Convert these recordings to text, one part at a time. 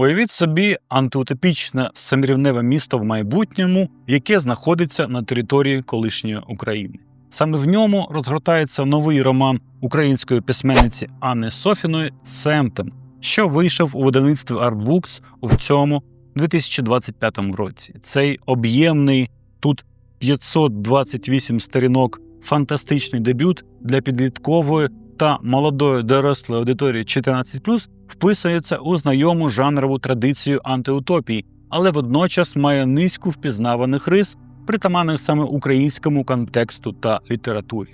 Уявіть собі антиутопічне самірівневе місто в майбутньому, яке знаходиться на території колишньої України. Саме в ньому розгортається новий роман української письменниці Анни Софіної Семтем, що вийшов у видавництві Artbooks у цьому 2025 році. Цей об'ємний тут 528 сторінок фантастичний дебют для підліткової та молодої дорослої аудиторії 14+, вписується у знайому жанрову традицію антиутопії, але водночас має низку впізнаваних рис, притаманних саме українському контексту та літературі.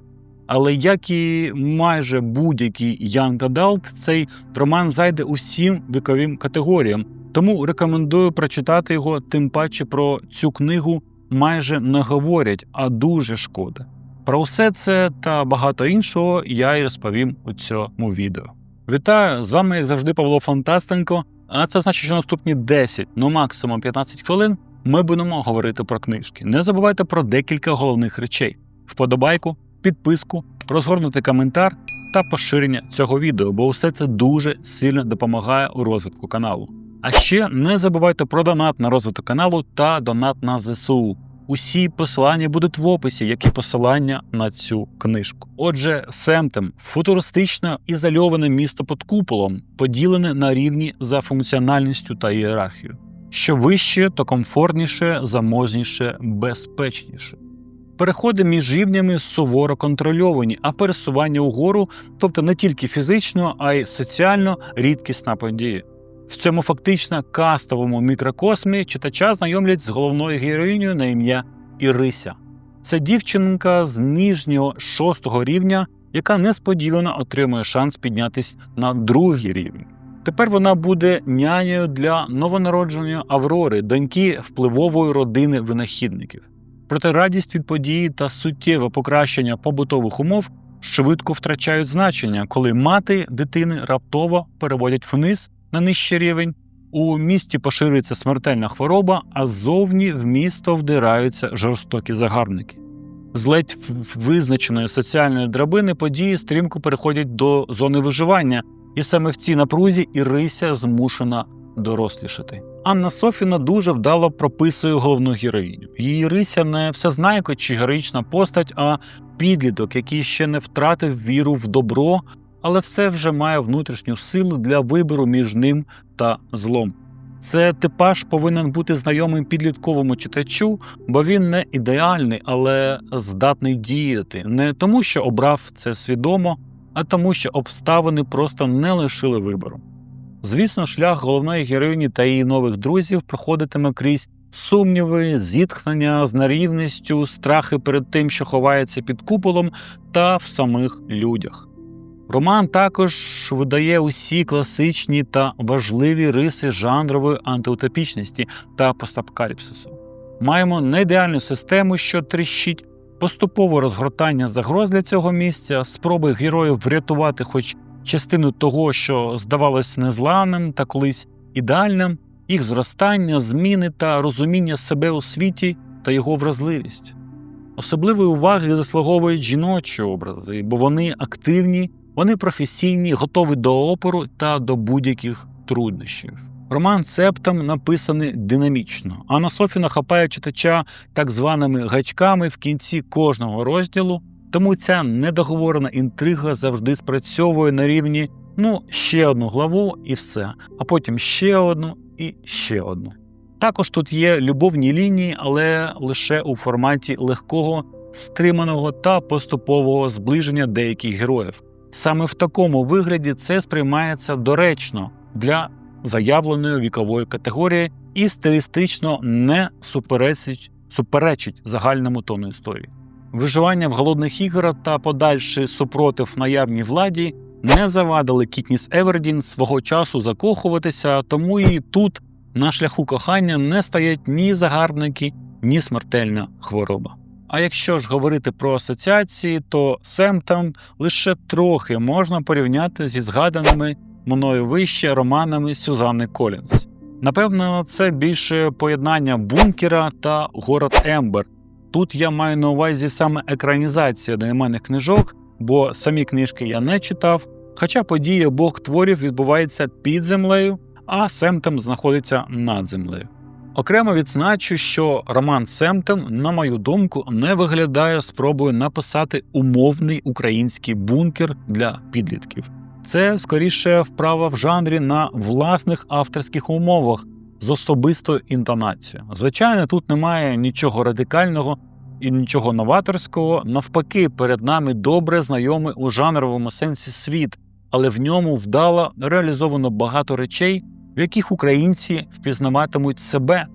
Але як і майже будь-який Young Adult, цей роман зайде усім віковим категоріям, тому рекомендую прочитати його, тим паче про цю книгу майже не говорять, а дуже шкода. Про все це та багато іншого я й розповім у цьому відео. Вітаю! З вами, як завжди, Павло Фантастенко. А це значить, що наступні 10, ну максимум 15 хвилин ми будемо говорити про книжки. Не забувайте про декілька головних речей: вподобайку, підписку, розгорнутий коментар та поширення цього відео, бо все це дуже сильно допомагає у розвитку каналу. А ще не забувайте про донат на розвиток каналу та донат на ЗСУ. Усі посилання будуть в описі, як і посилання на цю книжку. Отже, Семтем футуристично ізольоване місто під куполом, поділене на рівні за функціональністю та ієрархією. Що вище, то комфортніше, заможніше, безпечніше. Переходи між рівнями суворо контрольовані, а пересування угору, тобто не тільки фізично, а й соціально рідкісна подія. В цьому фактично кастовому мікрокосмі читача знайомлять з головною героїнею на ім'я Ірися. Це дівчинка з нижнього шостого рівня, яка несподівано отримує шанс піднятися на другий рівень. Тепер вона буде нянею для новонародженої Аврори, доньки впливової родини винахідників. Проте радість від події та суттєве покращення побутових умов швидко втрачають значення, коли мати дитини раптово переводять вниз на нижчий рівень. У місті поширюється смертельна хвороба, а ззовні в місто вдираються жорстокі загарбники. З ледь визначеної соціальної драбини події стрімко переходять до зони виживання, і саме в цій напрузі Ірися змушена дорослішати. Анна Софіна дуже вдало прописує головну героїню. Її Рися не всезнайко чи героїчна постать, а підліток, який ще не втратив віру в добро, але все вже має внутрішню силу для вибору між ним та злом. Це типаж повинен бути знайомим підлітковому читачу, бо він не ідеальний, але здатний діяти не тому, що обрав це свідомо, а тому, що обставини просто не лишили вибору. Звісно, шлях головної героїні та її нових друзів проходитиме крізь сумніви, зітхнення з нарівністю, страхи перед тим, що ховається під куполом, та в самих людях. Роман також видає усі класичні та важливі риси жанрової антиутопічності та постапокаліпсису. Маємо неідеальну систему, що тріщить, поступове розгортання загроз для цього місця, спроби героїв врятувати хоч частину того, що здавалось незламним та колись ідеальним, їх зростання, зміни та розуміння себе у світі та його вразливість. Особливої уваги заслуговують жіночі образи, бо вони активні. Вони професійні, готові до опору та до будь-яких труднощів. Роман Септам написаний динамічно. Анна Софіна хапає читача так званими гачками в кінці кожного розділу, тому ця недоговорена інтрига завжди спрацьовує на рівні ну, ще одну главу і все, а потім ще одну і ще одну. Також тут є любовні лінії, але лише у форматі легкого, стриманого та поступового зближення деяких героїв. Саме в такому вигляді це сприймається доречно для заявленої вікової категорії і стилістично не суперечить, суперечить загальному тону історії. Виживання в голодних іграх та подальший супротив наявній владі не завадили Кітніс Евердін свого часу закохуватися, тому і тут на шляху кохання не стоять ні загарбники, ні смертельна хвороба. А якщо ж говорити про асоціації, то Семтам лише трохи можна порівняти зі згаданими мною вище романами Сюзанни Колінс. Напевно, це більше поєднання бункера та город Ембер. Тут я маю на увазі саме екранізація одноіменних книжок, бо самі книжки я не читав. Хоча події обох творів відбуваються під землею, а Семтем знаходиться над землею. Окремо відзначу, що роман Семтем, на мою думку, не виглядає спробою написати умовний український бункер для підлітків. Це скоріше вправа в жанрі на власних авторських умовах з особистою інтонацією. Звичайно, тут немає нічого радикального і нічого новаторського. Навпаки, перед нами добре знайомий у жанровому сенсі світ, але в ньому вдало реалізовано багато речей, в яких українці впізнаватимуть себе,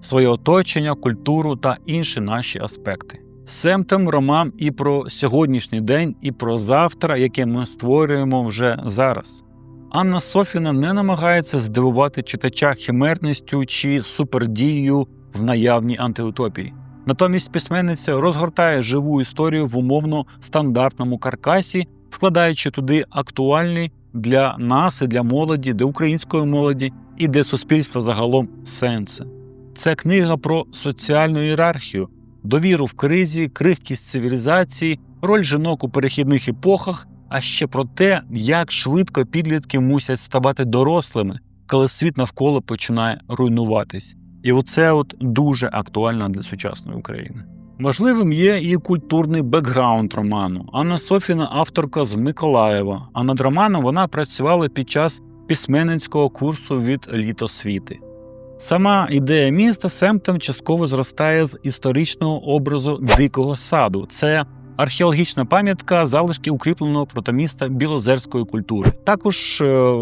своє оточення, культуру та інші наші аспекти. Семтем роман і про сьогоднішній день, і про завтра, яке ми створюємо вже зараз. Анна Софіна не намагається здивувати читача химерністю чи супердією в наявній антиутопії. Натомість письменниця розгортає живу історію в умовно стандартному каркасі, вкладаючи туди актуальні для нас і для молоді, для української молоді і для суспільства загалом сенси. Це книга про соціальну ієрархію, довіру в кризі, крихкість цивілізації, роль жінок у перехідних епохах, а ще про те, як швидко підлітки мусять ставати дорослими, коли світ навколо починає руйнуватись. І оце от дуже актуально для сучасної України. Важливим є і культурний бекграунд роману. Анна Софіна авторка з Миколаєва, а над романом вона працювала під час письменницького курсу від літосвіти. Сама ідея міста Семптон частково зростає з історичного образу дикого саду. Це археологічна пам'ятка залишки укріпленого протоміста білозерської культури. Також е,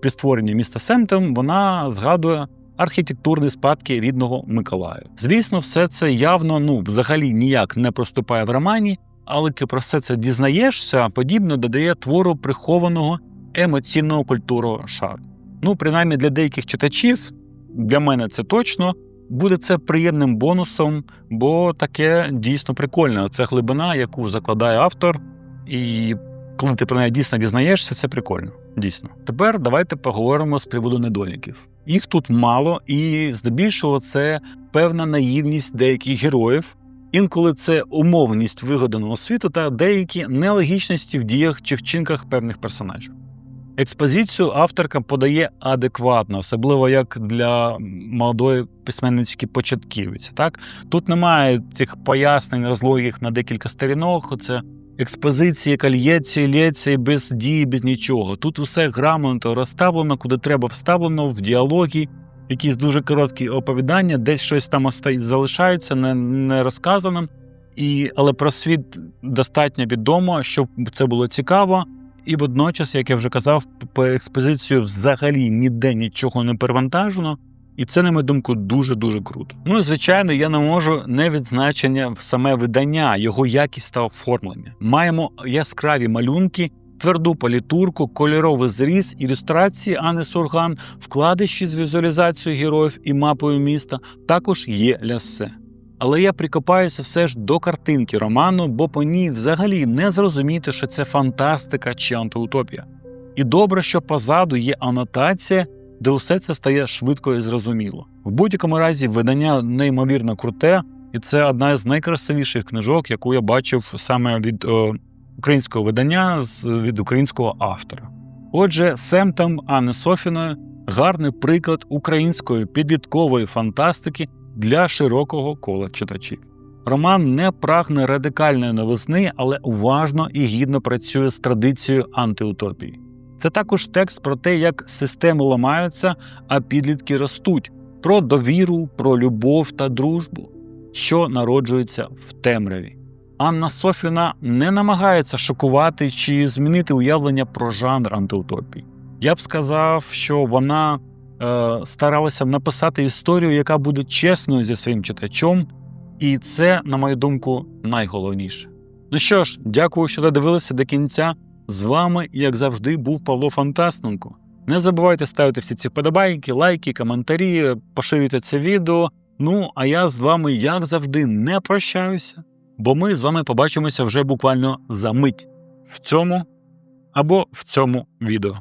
при створенні міста Семптон вона згадує архітектурні спадки рідного Миколаю. Звісно, все це явно ну взагалі ніяк не проступає в романі, але ти про все це дізнаєшся, подібно додає твору прихованого емоційного культурного шару. Ну, принаймні для деяких читачів, для мене це точно. Буде це приємним бонусом, бо таке дійсно прикольне. Це глибина, яку закладає автор, і коли ти про неї дійсно дізнаєшся, це прикольно. Дійсно. Тепер давайте поговоримо з приводу недоліків. Їх тут мало, і здебільшого це певна наївність деяких героїв. Інколи це умовність вигаданого світу та деякі нелогічності в діях чи вчинках певних персонажів. Експозицію авторка подає адекватно, особливо як для молодої письменнички початківиці. Так тут немає цих пояснень, розлогів на декілька сторінок. Це експозиції, лється і без дії, без нічого. Тут усе грамотно розставлено, куди треба вставлено в діалогі, якісь дуже короткі оповідання, десь щось там залишається, не, не розказаним. І, Але про світ достатньо відомо, щоб це було цікаво. І водночас, як я вже казав, по експозицію взагалі ніде нічого не перевантажено, і це, на мою думку, дуже дуже круто. Ну і звичайно, я не можу не відзначення в саме видання, його якість та оформлення. Маємо яскраві малюнки, тверду політурку, кольоровий зріз, ілюстрації Ани Сурган, вкладищі з візуалізацією героїв і мапою міста. Також є лясе. Але я прикопаюся все ж до картинки роману, бо по ній взагалі не зрозуміти, що це фантастика чи антиутопія. І добре, що позаду є анотація, де усе це стає швидко і зрозуміло. В будь-якому разі видання неймовірно круте, і це одна з найкрасивіших книжок, яку я бачив саме від о, українського видання від українського автора. Отже, Семтам Анни Софіною гарний приклад української підліткової фантастики для широкого кола читачів. Роман не прагне радикальної новизни, але уважно і гідно працює з традицією антиутопії. Це також текст про те, як системи ламаються, а підлітки ростуть, про довіру, про любов та дружбу, що народжується в темряві. Анна Софіна не намагається шокувати чи змінити уявлення про жанр антиутопії. Я б сказав, що вона е, старалася написати історію, яка буде чесною зі своїм читачом, і це, на мою думку, найголовніше. Ну що ж, дякую, що додивилися до кінця. З вами, як завжди, був Павло Фантастенко. Не забувайте ставити всі ці вподобайки, лайки, коментарі, поширюйте це відео. Ну, а я з вами, як завжди, не прощаюся, бо ми з вами побачимося вже буквально за мить в цьому або в цьому відео.